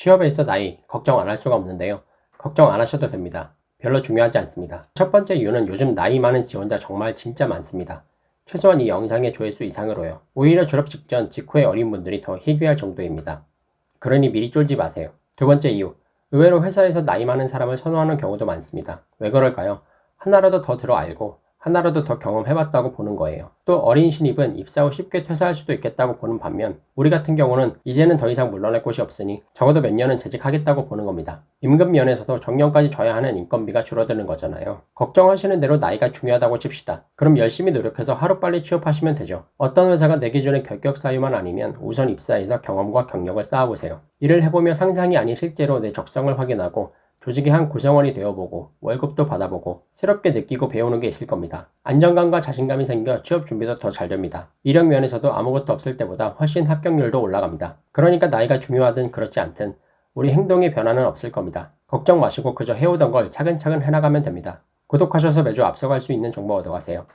취업에 있어 나이 걱정 안 할 수가 없는데요. 걱정 안 하셔도 됩니다. 별로 중요하지 않습니다. 첫 번째 이유는 요즘 나이 많은 지원자 정말 진짜 많습니다. 최소한 이 영상의 조회수 이상으로요. 오히려 졸업 직전, 직후의 어린 분들이 더 희귀할 정도입니다. 그러니 미리 쫄지 마세요. 두 번째 이유. 의외로 회사에서 나이 많은 사람을 선호하는 경우도 많습니다. 왜 그럴까요? 하나라도 더 들어 알고 하나라도 더 경험해봤다고 보는 거예요. 또 어린 신입은 입사 후 쉽게 퇴사할 수도 있겠다고 보는 반면 우리 같은 경우는 이제는 더 이상 물러날 곳이 없으니 적어도 몇 년은 재직하겠다고 보는 겁니다. 임금 면에서도 정년까지 져야 하는 인건비가 줄어드는 거잖아요. 걱정하시는 대로 나이가 중요하다고 칩시다. 그럼 열심히 노력해서 하루빨리 취업하시면 되죠. 어떤 회사가 내 기준에 결격 사유만 아니면 우선 입사해서 경험과 경력을 쌓아보세요. 일을 해보며 상상이 아닌 실제로 내 적성을 확인하고 조직의 한 구성원이 되어보고 월급도 받아보고 새롭게 느끼고 배우는 게 있을 겁니다. 안정감과 자신감이 생겨 취업 준비도 더 잘 됩니다. 이력 면에서도 아무것도 없을 때보다 훨씬 합격률도 올라갑니다. 그러니까 나이가 중요하든 그렇지 않든 우리 행동의 변화는 없을 겁니다. 걱정 마시고 그저 해오던 걸 차근차근 해나가면 됩니다. 구독하셔서 매주 앞서갈 수 있는 정보 얻어가세요.